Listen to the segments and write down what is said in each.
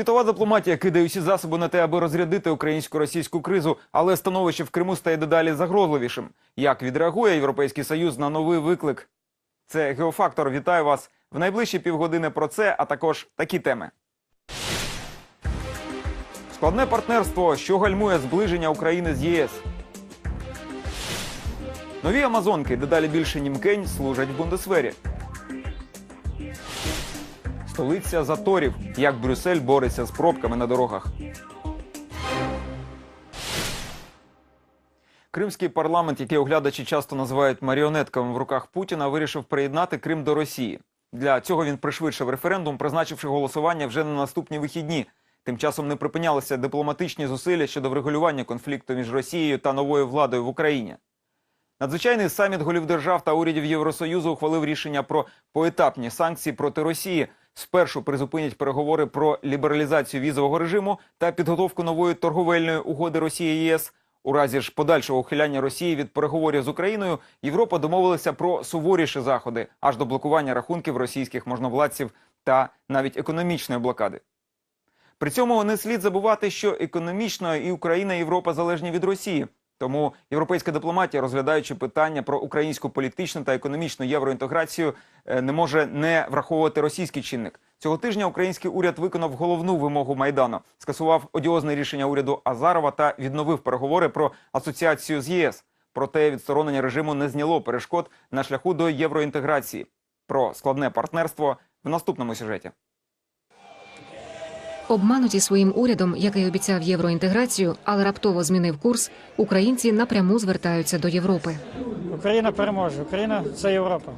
Світова дипломатія кидає усі засоби на те, аби розрядити українсько-російську кризу, але становище в Криму стає дедалі загрозливішим. Як відреагує Європейський Союз на новий виклик? Це геофактор. Вітаю вас в найближчі півгодини про це, а також такі теми. Складне партнерство, що гальмує зближення України з ЄС. Нові Амазонки дедалі більше німкень служать в Бундесвері. Столиця заторів. Як Брюссель бореться з пробками на дорогах. Кримський парламент, який оглядачі часто називають маріонетками в руках Путіна, вирішив приєднати Крим до Росії. Для цього він пришвидшив референдум, призначивши голосування вже на наступні вихідні. Тим часом не припинялися дипломатичні зусилля щодо врегулювання конфлікту між Росією та новою владою в Україні. Надзвичайний саміт голів держав та урядів Євросоюзу ухвалив рішення про поетапні санкції проти Росії. Спершу призупинять переговори про лібералізацію візового режиму та підготовку нової торговельної угоди Росії ЄС. У разі ж подальшого ухиляння Росії від переговорів з Україною Європа домовилася про суворіші заходи аж до блокування рахунків російських можновладців та навіть економічної блокади. При цьому не слід забувати, що економічно і Україна, і Європа залежні від Росії. Тому європейська дипломатія, розглядаючи питання про українську політичну та економічну євроінтеграцію, е, не може не враховувати російський чинник. Цього тижня український уряд виконав головну вимогу майдану, скасував одіозне рішення уряду Азарова та відновив переговори про асоціацію з ЄС. Проте відсторонення режиму не зняло перешкод на шляху до євроінтеграції. Про складне партнерство в наступному сюжеті. Обмануті своїм урядом, який обіцяв євроінтеграцію, але раптово змінив курс, українці напряму звертаються до Європи. Україна переможе. Україна це Європа.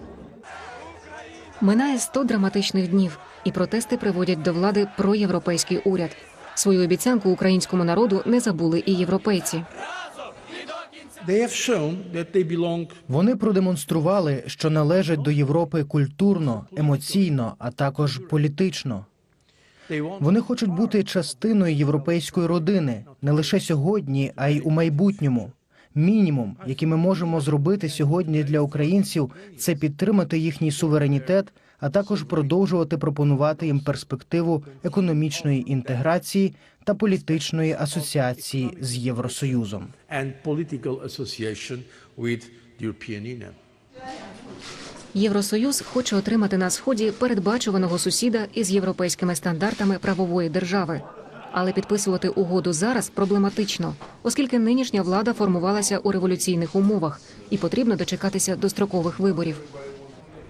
Минає 100 драматичних днів, і протести приводять до влади проєвропейський уряд. Свою обіцянку українському народу не забули і європейці. Вони продемонстрували, що належать до Європи культурно, емоційно, а також політично. Вони хочуть бути частиною європейської родини не лише сьогодні, а й у майбутньому. Мінімум, який ми можемо зробити сьогодні для українців, це підтримати їхній суверенітет, а також продовжувати пропонувати їм перспективу економічної інтеграції та політичної асоціації з Євросоюзом. and Євросоюз хоче отримати на сході передбачуваного сусіда із європейськими стандартами правової держави. Але підписувати угоду зараз проблематично, оскільки нинішня влада формувалася у революційних умовах і потрібно дочекатися дострокових виборів.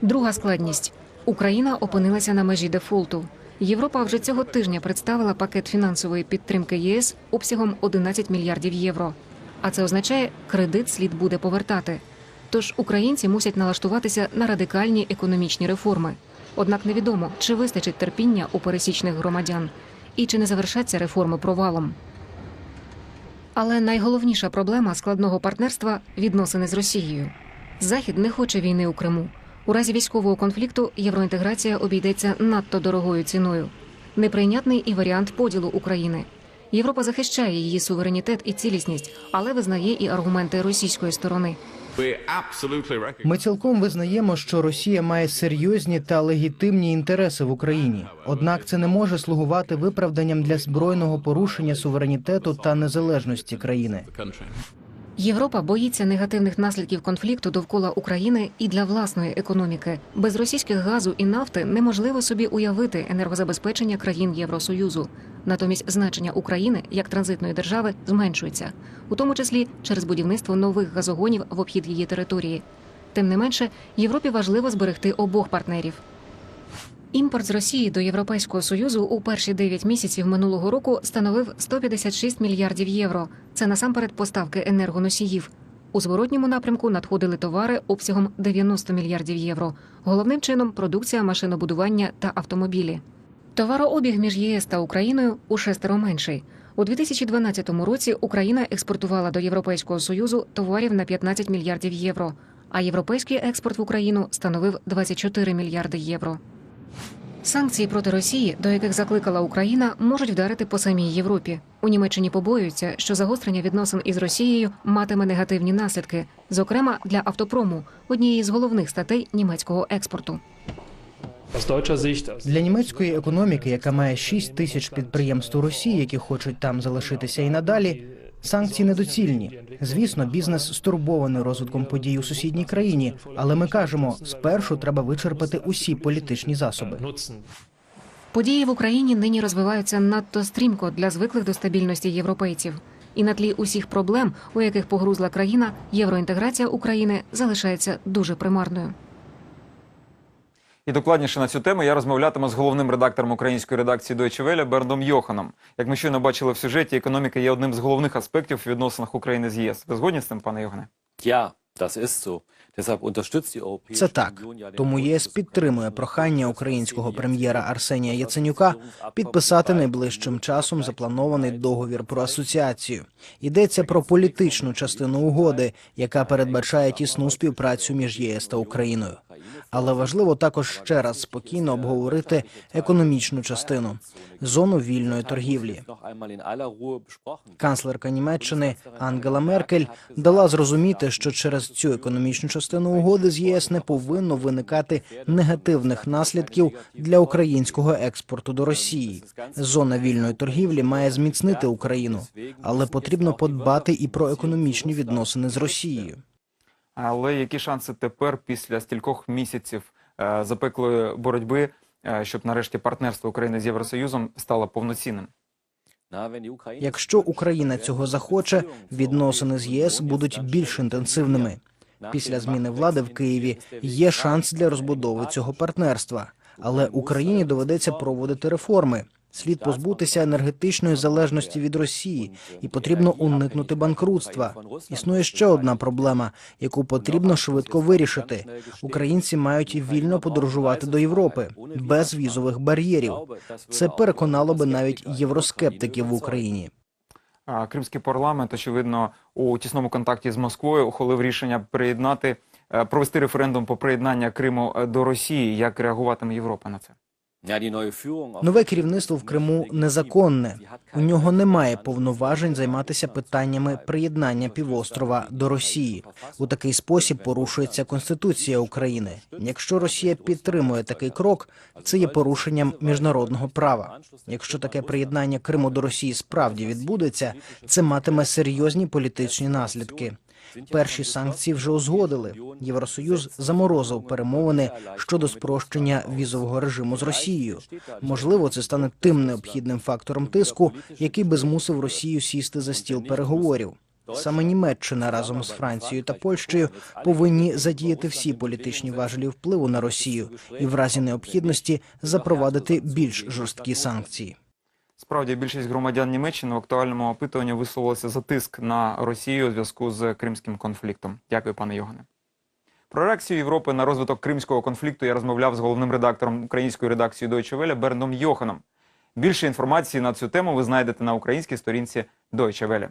Друга складність Україна опинилася на межі дефолту. Європа вже цього тижня представила пакет фінансової підтримки ЄС обсягом 11 мільярдів євро. А це означає, кредит слід буде повертати. Тож українці мусять налаштуватися на радикальні економічні реформи. Однак невідомо, чи вистачить терпіння у пересічних громадян і чи не завершаться реформи провалом. Але найголовніша проблема складного партнерства відносини з Росією. Захід не хоче війни у Криму. У разі військового конфлікту євроінтеграція обійдеться надто дорогою ціною. Неприйнятний і варіант поділу України. Європа захищає її суверенітет і цілісність, але визнає і аргументи російської сторони. Ми цілком визнаємо, що Росія має серйозні та легітимні інтереси в Україні. Однак це не може слугувати виправданням для збройного порушення суверенітету та незалежності країни. Європа боїться негативних наслідків конфлікту довкола України і для власної економіки. Без російських газу і нафти неможливо собі уявити енергозабезпечення країн Євросоюзу. Натомість значення України як транзитної держави зменшується, у тому числі через будівництво нових газогонів в обхід її території. Тим не менше, Європі важливо зберегти обох партнерів. Імпорт з Росії до Європейського союзу у перші 9 місяців минулого року становив 156 мільярдів євро. Це насамперед поставки енергоносіїв. У зворотньому напрямку надходили товари обсягом 90 мільярдів євро. Головним чином продукція машинобудування та автомобілі. Товарообіг між ЄС та Україною у шестеро менший. У 2012 році Україна експортувала до Європейського союзу товарів на 15 мільярдів євро, а європейський експорт в Україну становив 24 мільярди євро. Санкції проти Росії, до яких закликала Україна, можуть вдарити по самій Європі. У Німеччині побоюються, що загострення відносин із Росією матиме негативні наслідки, зокрема для автопрому, однієї з головних статей німецького експорту. Для німецької економіки, яка має 6 тисяч підприємств у Росії, які хочуть там залишитися і надалі, санкції недоцільні. Звісно, бізнес стурбований розвитком подій у сусідній країні, але ми кажемо, спершу треба вичерпати усі політичні засоби. Події в Україні нині розвиваються надто стрімко для звиклих до стабільності європейців. І на тлі усіх проблем, у яких погрузла країна, євроінтеграція України залишається дуже примарною. І докладніше на цю тему я розмовлятиму з головним редактором української редакції Deutsche Welle Берндом Йоханом. Як ми щойно бачили в сюжеті, економіка є одним з головних аспектів у відносинах України з ЄС. Ви згодні з цим, пане die Europäische Це так. Тому ЄС підтримує прохання українського прем'єра Арсенія Яценюка підписати найближчим часом запланований договір про асоціацію. Йдеться про політичну частину угоди, яка передбачає тісну співпрацю між ЄС та Україною. Але важливо також ще раз спокійно обговорити економічну частину зону вільної торгівлі. Канцлерка Німеччини Ангела Меркель дала зрозуміти, що через цю економічну частину угоди з ЄС не повинно виникати негативних наслідків для українського експорту до Росії. Зона вільної торгівлі має зміцнити Україну, але потрібно подбати і про економічні відносини з Росією. Але які шанси тепер, після стількох місяців е, запеклої боротьби, е, щоб нарешті партнерство України з Євросоюзом стало повноцінним? Якщо Україна цього захоче, відносини з ЄС будуть більш інтенсивними. Після зміни влади в Києві є шанс для розбудови цього партнерства, але Україні доведеться проводити реформи. Слід позбутися енергетичної залежності від Росії, і потрібно уникнути банкрутства. Існує ще одна проблема, яку потрібно швидко вирішити. Українці мають вільно подорожувати до Європи без візових бар'єрів. Це переконало би навіть євроскептиків в Україні. Кримський парламент, очевидно, у тісному контакті з Москвою ухвалив рішення приєднати, е, провести референдум по приєднання Криму е, до Росії. Як реагуватиме Європа на це? Нове керівництво в Криму незаконне. У нього немає повноважень займатися питаннями приєднання півострова до Росії. У такий спосіб порушується конституція України. Якщо Росія підтримує такий крок, це є порушенням міжнародного права. Якщо таке приєднання Криму до Росії справді відбудеться, це матиме серйозні політичні наслідки. Перші санкції вже узгодили. Євросоюз заморозив перемовини щодо спрощення візового режиму з Росією. Можливо, це стане тим необхідним фактором тиску, який би змусив Росію сісти за стіл переговорів. Саме Німеччина разом з Францією та Польщею повинні задіяти всі політичні важелі впливу на Росію і в разі необхідності запровадити більш жорсткі санкції. Справді, більшість громадян Німеччини в актуальному опитуванні висловилися за тиск на Росію у зв'язку з кримським конфліктом. Дякую, пане Йогане. Про реакцію Європи на розвиток кримського конфлікту я розмовляв з головним редактором української редакції Deutsche Welle Берном Йоханом. Більше інформації на цю тему ви знайдете на українській сторінці Deutsche Welle.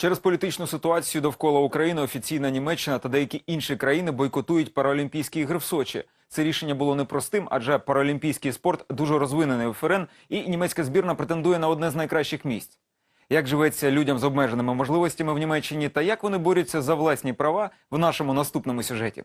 Через політичну ситуацію довкола України офіційна Німеччина та деякі інші країни бойкотують Паралімпійські ігри в Сочі. Це рішення було непростим, адже паралімпійський спорт дуже розвинений у ФРН, і німецька збірна претендує на одне з найкращих місць. Як живеться людям з обмеженими можливостями в Німеччині та як вони борються за власні права в нашому наступному сюжеті?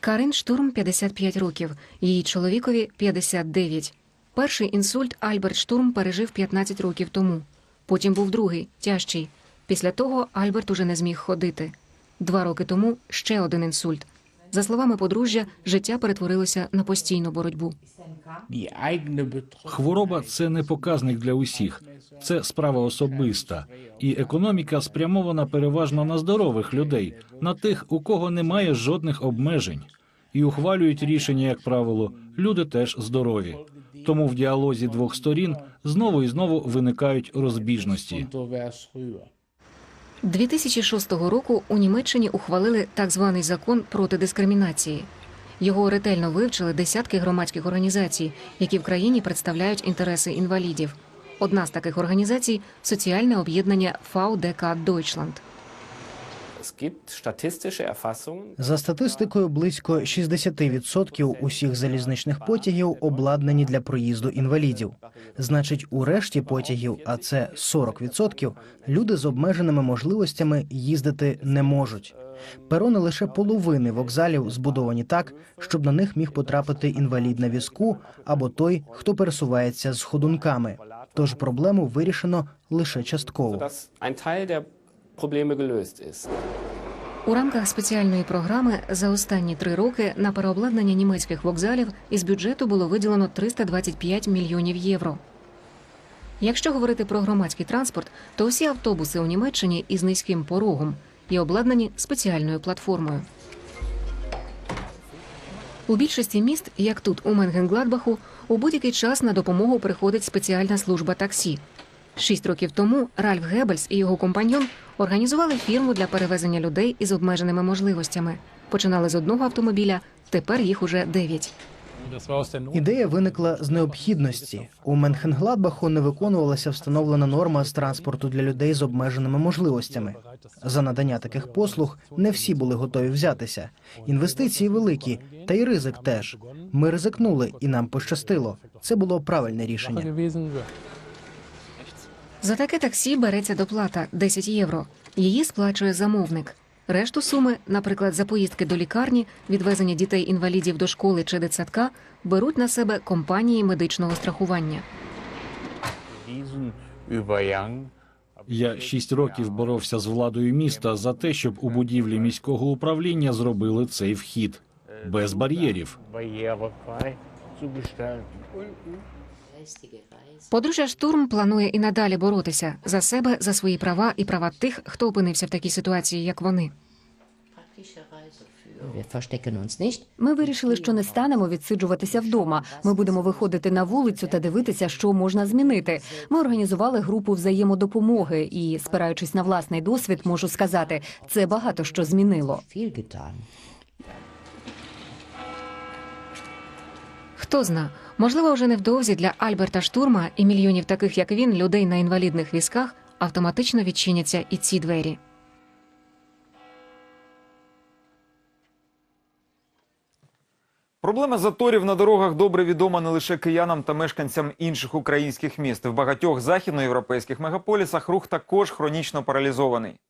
Карин Штурм 55 років, її чоловікові 59. Перший інсульт Альберт Штурм пережив 15 років тому. Потім був другий, тяжчий. Після того Альберт уже не зміг ходити. Два роки тому ще один інсульт. За словами подружжя, життя перетворилося на постійну боротьбу. Хвороба це не показник для усіх, це справа особиста, і економіка спрямована переважно на здорових людей, на тих, у кого немає жодних обмежень, і ухвалюють рішення, як правило, люди теж здорові. Тому в діалозі двох сторін знову і знову виникають розбіжності. 2006 року у Німеччині ухвалили так званий закон проти дискримінації. Його ретельно вивчили десятки громадських організацій, які в країні представляють інтереси інвалідів. Одна з таких організацій соціальне об'єднання VDK Deutschland. За статистикою, близько 60% усіх залізничних потягів обладнані для проїзду інвалідів. Значить, у решті потягів, а це 40%, люди з обмеженими можливостями їздити не можуть. Перони лише половини вокзалів збудовані так, щоб на них міг потрапити інвалід на візку або той, хто пересувається з ходунками. Тож проблему вирішено лише частково. Probleme gelöst ist. У рамках спеціальної програми за останні три роки на переобладнання німецьких вокзалів із бюджету було виділено 325 мільйонів євро. Якщо говорити про громадський транспорт, то усі автобуси у Німеччині із низьким порогом і обладнані спеціальною платформою. У більшості міст, як тут у Менгенгладбаху, у будь-який час на допомогу приходить спеціальна служба таксі. Шість років тому Ральф Геббельс і його компаньон організували фірму для перевезення людей із обмеженими можливостями. Починали з одного автомобіля, тепер їх уже дев'ять. Ідея виникла з необхідності. У Менхенгладбаху не виконувалася встановлена норма з транспорту для людей з обмеженими можливостями. За надання таких послуг не всі були готові взятися. Інвестиції великі, та й ризик теж. Ми ризикнули, і нам пощастило. Це було правильне рішення. За таке таксі береться доплата 10 євро. Її сплачує замовник. Решту суми, наприклад, за поїздки до лікарні, відвезення дітей-інвалідів до школи чи дитсадка, беруть на себе компанії медичного страхування. Я шість років боровся з владою міста за те, щоб у будівлі міського управління зробили цей вхід без бар'єрів. Подружжя штурм планує і надалі боротися за себе, за свої права і права тих, хто опинився в такій ситуації, як вони. Ми вирішили, що не станемо відсиджуватися вдома. Ми будемо виходити на вулицю та дивитися, що можна змінити. Ми організували групу взаємодопомоги, і, спираючись на власний досвід, можу сказати, це багато що змінило. Хто зна, можливо, вже невдовзі для Альберта Штурма і мільйонів таких, як він, людей на інвалідних візках, автоматично відчиняться і ці двері. Проблема заторів на дорогах добре відома не лише киянам та мешканцям інших українських міст. В багатьох західноєвропейських мегаполісах рух також хронічно паралізований.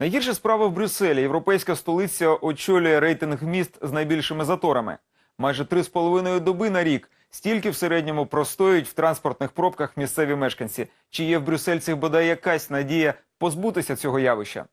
Найгірша справа в Брюсселі. Європейська столиця очолює рейтинг міст з найбільшими заторами. Майже три з половиною доби на рік. Стільки в середньому простоюють в транспортних пробках місцеві мешканці. Чи є в брюссельцях бодай якась надія позбутися цього явища?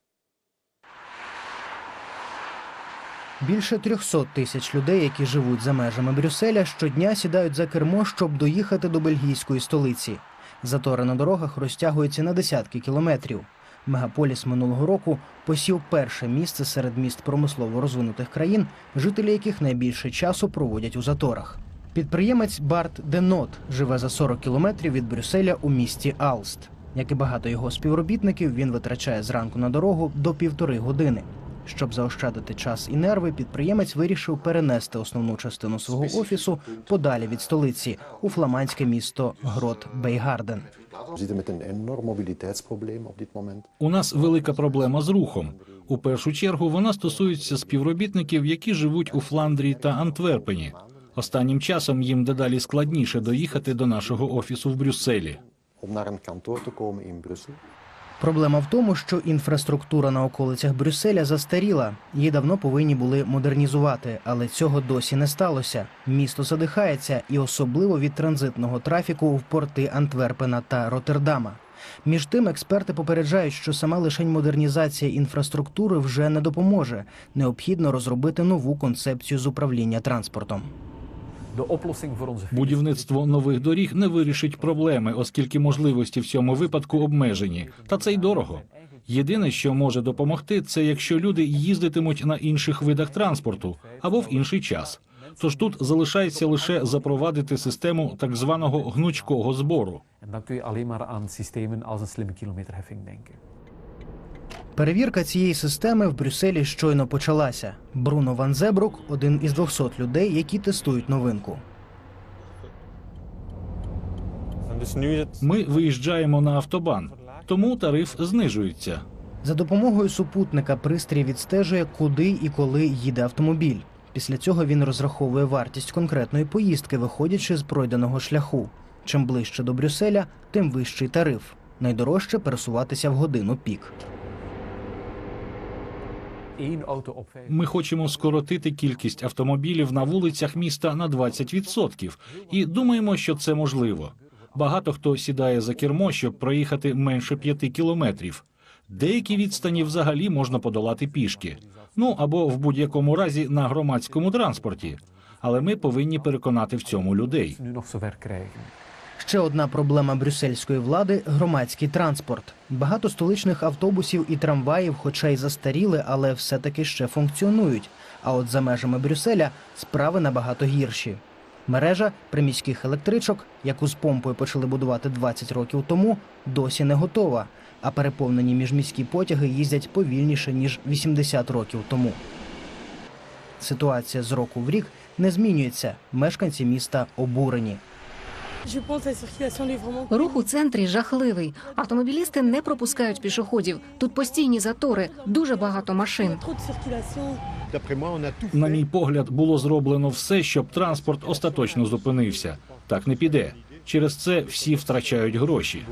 Більше 300 тисяч людей, які живуть за межами Брюсселя, щодня сідають за кермо, щоб доїхати до бельгійської столиці. Затори на дорогах розтягуються на десятки кілометрів. Мегаполіс минулого року посів перше місце серед міст промислово розвинутих країн, жителі яких найбільше часу проводять у заторах. Підприємець Барт Денот живе за 40 кілометрів від Брюсселя у місті Алст. Як і багато його співробітників, він витрачає зранку на дорогу до півтори години. Щоб заощадити час і нерви, підприємець вирішив перенести основну частину свого офісу подалі від столиці у фламандське місто Грот Бейгарден. У нас велика проблема з рухом. У першу чергу вона стосується співробітників, які живуть у Фландрії та Антверпені. Останнім часом їм дедалі складніше доїхати до нашого офісу в Брюсселі. Om naar een kantoor te komen in Brussel. Проблема в тому, що інфраструктура на околицях Брюсселя застаріла. Її давно повинні були модернізувати, але цього досі не сталося. Місто задихається, і особливо від транзитного трафіку в порти Антверпена та Роттердама. Між тим, експерти попереджають, що сама лишень модернізація інфраструктури вже не допоможе. Необхідно розробити нову концепцію з управління транспортом. Будівництво нових доріг не вирішить проблеми, оскільки можливості в цьому випадку обмежені, та це й дорого. Єдине, що може допомогти, це якщо люди їздитимуть на інших видах транспорту або в інший час. Тож тут залишається лише запровадити систему так званого гнучкого збору. Перевірка цієї системи в Брюсселі щойно почалася. Бруно Ван Зебрук – один із 200 людей, які тестують новинку. Ми виїжджаємо на автобан, тому тариф знижується. За допомогою супутника пристрій відстежує, куди і коли їде автомобіль. Після цього він розраховує вартість конкретної поїздки, виходячи з пройденого шляху. Чим ближче до Брюсселя, тим вищий тариф. Найдорожче пересуватися в годину пік. Ми хочемо скоротити кількість автомобілів на вулицях міста на 20% і думаємо, що це можливо. Багато хто сідає за кермо, щоб проїхати менше 5 кілометрів. Деякі відстані взагалі можна подолати пішки. Ну або в будь-якому разі на громадському транспорті. Але ми повинні переконати в цьому людей. Ще одна проблема брюссельської влади громадський транспорт. Багато столичних автобусів і трамваїв, хоча й застаріли, але все-таки ще функціонують. А от за межами Брюсселя справи набагато гірші. Мережа приміських електричок, яку з помпою почали будувати 20 років тому, досі не готова. А переповнені міжміські потяги їздять повільніше ніж 80 років тому. Ситуація з року в рік не змінюється. Мешканці міста обурені. Рух у центрі жахливий. Автомобілісти не пропускають пішоходів. Тут постійні затори, дуже багато машин. На мій погляд, було зроблено все, щоб транспорт остаточно зупинився. Так не піде. Через це всі втрачають гроші.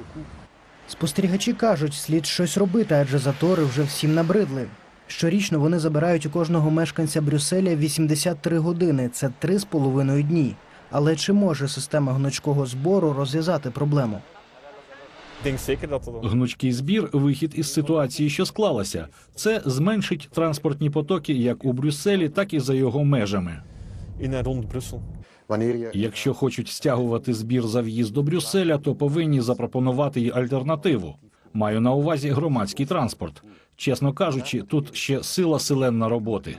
Спостерігачі кажуть, слід щось робити, адже затори вже всім набридли. Щорічно вони забирають у кожного мешканця Брюсселя 83 години. Це 3,5 дні. Але чи може система гнучкого збору розв'язати проблему? Гнучкий збір вихід із ситуації, що склалася. Це зменшить транспортні потоки як у Брюсселі, так і за його межами. Якщо хочуть стягувати збір за в'їзд до Брюсселя, то повинні запропонувати й альтернативу. Маю на увазі громадський транспорт. Чесно кажучи, тут ще сила селенна роботи.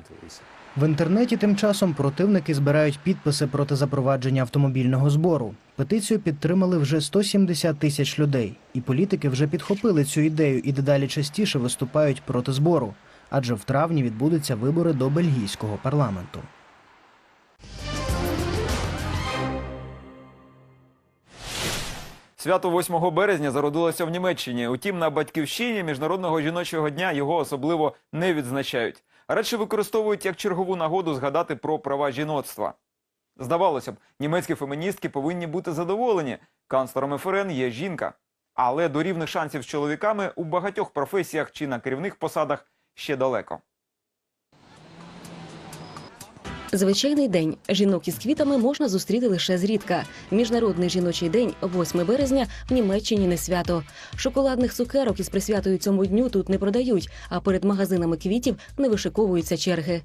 В інтернеті тим часом противники збирають підписи проти запровадження автомобільного збору. Петицію підтримали вже 170 тисяч людей, і політики вже підхопили цю ідею і дедалі частіше виступають проти збору, адже в травні відбудуться вибори до бельгійського парламенту. Свято 8 березня зародилося в Німеччині. Утім, на батьківщині міжнародного жіночого дня його особливо не відзначають. Радше використовують як чергову нагоду згадати про права жіноцтва. Здавалося б, німецькі феміністки повинні бути задоволені. Канцлером ФРН є жінка. Але до рівних шансів з чоловіками у багатьох професіях чи на керівних посадах ще далеко. Звичайний день жінок із квітами можна зустріти лише зрідка. Міжнародний жіночий день, 8 березня, в Німеччині не свято. Шоколадних цукерок із присвятою цьому дню тут не продають, а перед магазинами квітів не вишиковуються черги.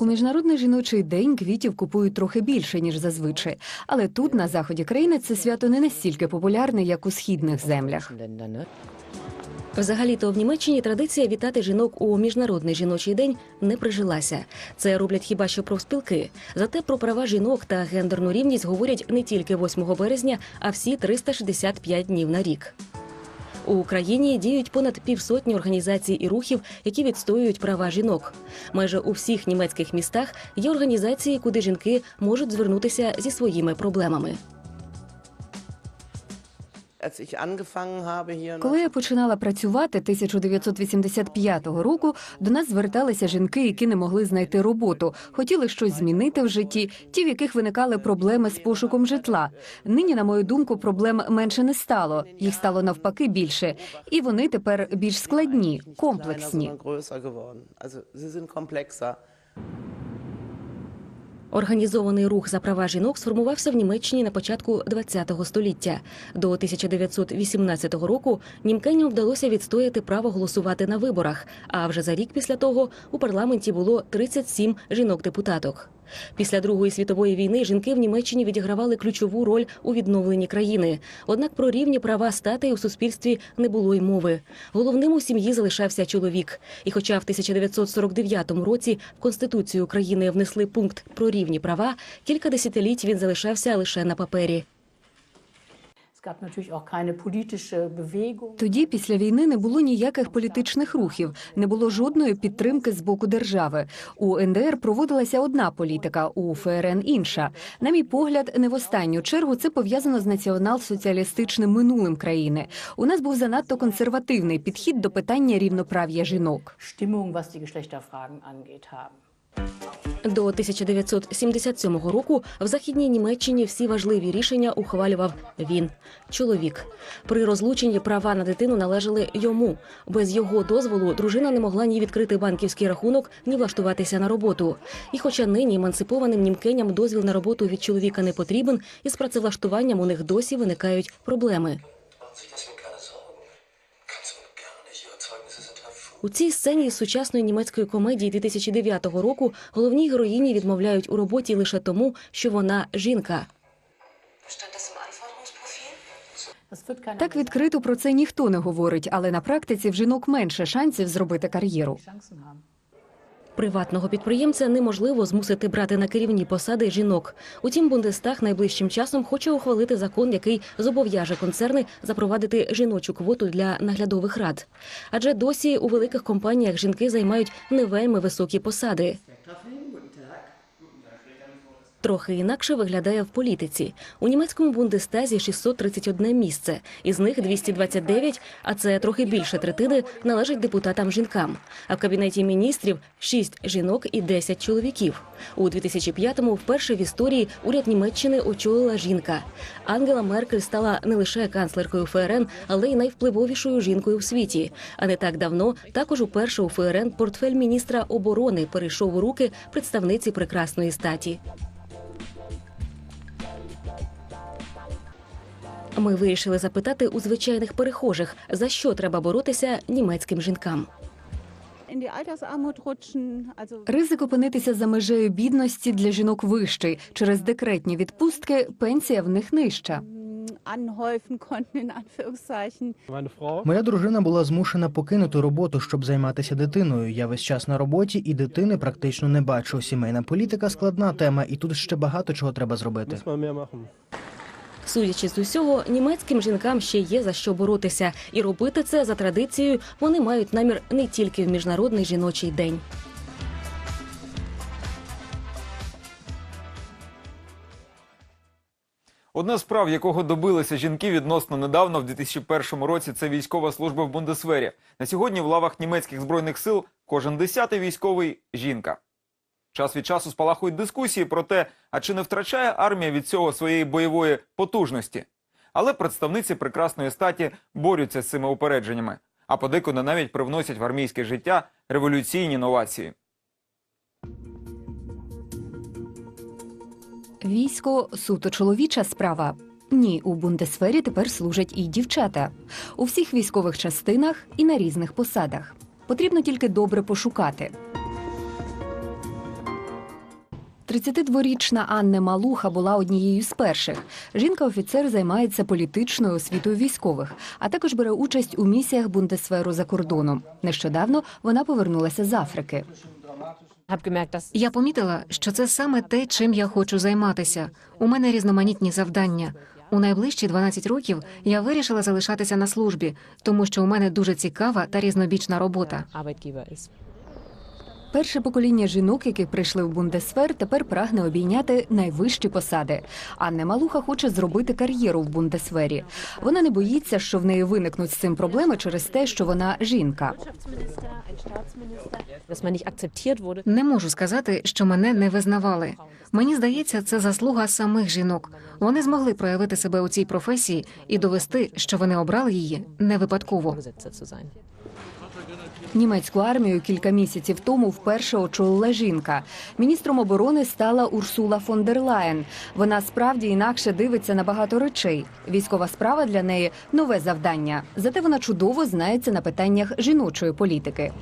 У міжнародний жіночий день квітів купують трохи більше ніж зазвичай, але тут, на заході країни, це свято не настільки популярне, як у східних землях. Взагалі-то в Німеччині традиція вітати жінок у міжнародний жіночий день не прижилася. Це роблять хіба що профспілки. Зате про права жінок та гендерну рівність говорять не тільки 8 березня, а всі 365 днів на рік. У Україні діють понад півсотні організацій і рухів, які відстоюють права жінок. Майже у всіх німецьких містах є організації, куди жінки можуть звернутися зі своїми проблемами. Коли я починала працювати 1985 року, до нас зверталися жінки, які не могли знайти роботу, хотіли щось змінити в житті, ті, в яких виникали проблеми з пошуком житла. Нині, на мою думку, проблем менше не стало. Їх стало навпаки більше, і вони тепер більш складні, комплексні. Організований рух за права жінок сформувався в Німеччині на початку ХХ століття. До 1918 року німкеням вдалося відстояти право голосувати на виборах. А вже за рік після того у парламенті було 37 жінок-депутаток. Після Другої світової війни жінки в Німеччині відігравали ключову роль у відновленні країни. Однак про рівні права статей у суспільстві не було й мови. Головним у сім'ї залишався чоловік. І хоча в 1949 році в Конституцію України внесли пункт про рівні права, кілька десятиліть він залишався лише на папері. Тоді після війни не було ніяких політичних рухів, не було жодної підтримки з боку держави. У НДР проводилася одна політика, у ФРН інша. На мій погляд, не в останню чергу це пов'язано з націонал-соціалістичним минулим країни. У нас був занадто консервативний підхід до питання рівноправ'я жінок. До 1977 року в західній Німеччині всі важливі рішення ухвалював він, чоловік. При розлученні права на дитину належали йому. Без його дозволу дружина не могла ні відкрити банківський рахунок, ні влаштуватися на роботу. І хоча нині емансипованим німкеням дозвіл на роботу від чоловіка не потрібен, із працевлаштуванням у них досі виникають проблеми. У цій сцені із сучасної німецької комедії 2009 року головній героїні відмовляють у роботі лише тому, що вона жінка. Так відкрито про це ніхто не говорить, але на практиці в жінок менше шансів зробити кар'єру. Приватного підприємця неможливо змусити брати на керівні посади жінок. Утім, Бундестаг найближчим часом хоче ухвалити закон, який зобов'яже концерни запровадити жіночу квоту для наглядових рад. Адже досі у великих компаніях жінки займають не вельми високі посади. Трохи інакше виглядає в політиці. У німецькому бундестазі 631 місце, із них 229, а це трохи більше третини, належить депутатам-жінкам. А в кабінеті міністрів 6 жінок і 10 чоловіків. У 2005-му вперше в історії уряд Німеччини очолила жінка. Ангела Меркель стала не лише канцлеркою ФРН, але й найвпливовішою жінкою в світі. А не так давно також уперше у ФРН портфель міністра оборони перейшов у руки представниці прекрасної статі. Ми вирішили запитати у звичайних перехожих, за що треба боротися німецьким жінкам. Ризик опинитися за межею бідності для жінок вищий. Через декретні відпустки пенсія в них нижча. Моя дружина була змушена покинути роботу, щоб займатися дитиною. Я весь час на роботі і дитини практично не бачу. Сімейна політика складна тема, і тут ще багато чого треба зробити. Судячи з усього, німецьким жінкам ще є за що боротися, і робити це за традицією вони мають намір не тільки в міжнародний жіночий день. Одне з прав, якого добилися жінки відносно недавно, в 2001 році, це військова служба в Бундесвері. На сьогодні в лавах німецьких збройних сил кожен десятий військовий жінка. Час від часу спалахують дискусії про те, а чи не втрачає армія від цього своєї бойової потужності. Але представниці прекрасної статі борються з цими упередженнями, а подекуди навіть привносять в армійське життя революційні новації. Військо суто чоловіча справа. Ні, у бундесфері тепер служать і дівчата у всіх військових частинах і на різних посадах. Потрібно тільки добре пошукати. 32-річна Анне Малуха була однією з перших. Жінка-офіцер займається політичною освітою військових, а також бере участь у місіях бундесферу за кордоном. Нещодавно вона повернулася з Африки. Я помітила, що це саме те, чим я хочу займатися. У мене різноманітні завдання. У найближчі 12 років я вирішила залишатися на службі, тому що у мене дуже цікава та різнобічна робота. Перше покоління жінок, які прийшли в бундесфер, тепер прагне обійняти найвищі посади. Анне Малуха хоче зробити кар'єру в бундесфері. Вона не боїться, що в неї виникнуть з цим проблеми через те, що вона жінка. Не можу сказати, що мене не визнавали. Мені здається, це заслуга самих жінок. Вони змогли проявити себе у цій професії і довести, що вони обрали її не випадково. Німецьку армію кілька місяців тому вперше очолила жінка. Міністром оборони стала Урсула фон дер Лаєн. Вона справді інакше дивиться на багато речей. Військова справа для неї нове завдання. Зате вона чудово знається на питаннях жіночої політики.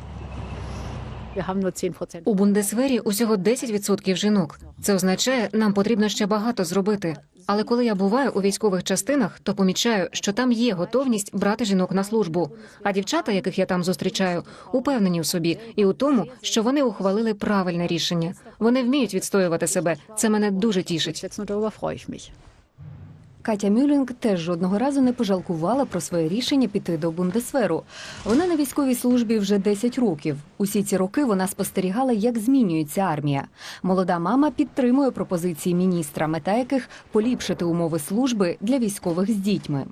У бундесвері усього 10% жінок. Це означає, нам потрібно ще багато зробити. Але коли я буваю у військових частинах, то помічаю, що там є готовність брати жінок на службу. А дівчата, яких я там зустрічаю, упевнені в собі і у тому, що вони ухвалили правильне рішення. Вони вміють відстоювати себе. Це мене дуже тішить. Катя Мюлінг теж жодного разу не пожалкувала про своє рішення піти до бундесверу. Вона на військовій службі вже 10 років. Усі ці роки вона спостерігала, як змінюється армія. Молода мама підтримує пропозиції міністра, мета яких поліпшити умови служби для військових з дітьми.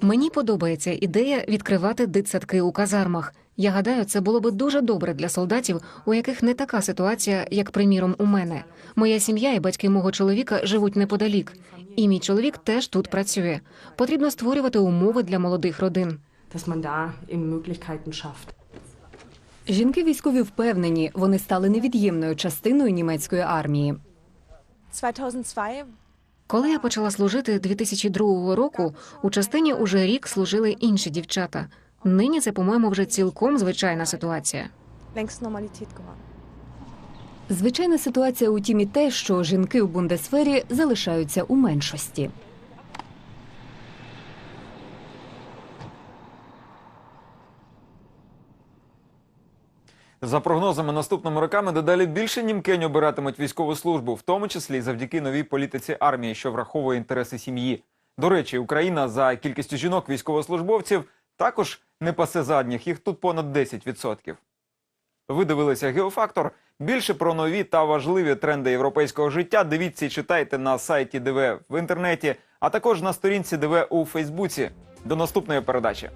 Мені подобається ідея відкривати дитсадки у казармах. Я гадаю, це було би дуже добре для солдатів, у яких не така ситуація, як приміром у мене. Моя сім'я і батьки мого чоловіка живуть неподалік, і мій чоловік теж тут працює. Потрібно створювати умови для молодих родин. Жінки військові впевнені, вони стали невід'ємною частиною німецької армії. 2002 Коли я почала служити 2002 року, у частині уже рік служили інші дівчата. Нині це, по-моєму, вже цілком звичайна ситуація. Звичайна ситуація у тім і те, що жінки у бундесфері залишаються у меншості. За прогнозами наступними роками дедалі більше німкень обиратимуть військову службу, в тому числі завдяки новій політиці армії, що враховує інтереси сім'ї. До речі, Україна за кількістю жінок військовослужбовців також не пасе задніх. Їх тут понад 10%. Ви дивилися геофактор. Більше про нові та важливі тренди європейського життя. Дивіться і читайте на сайті ДВ в інтернеті, а також на сторінці ДВ у Фейсбуці. До наступної передачі.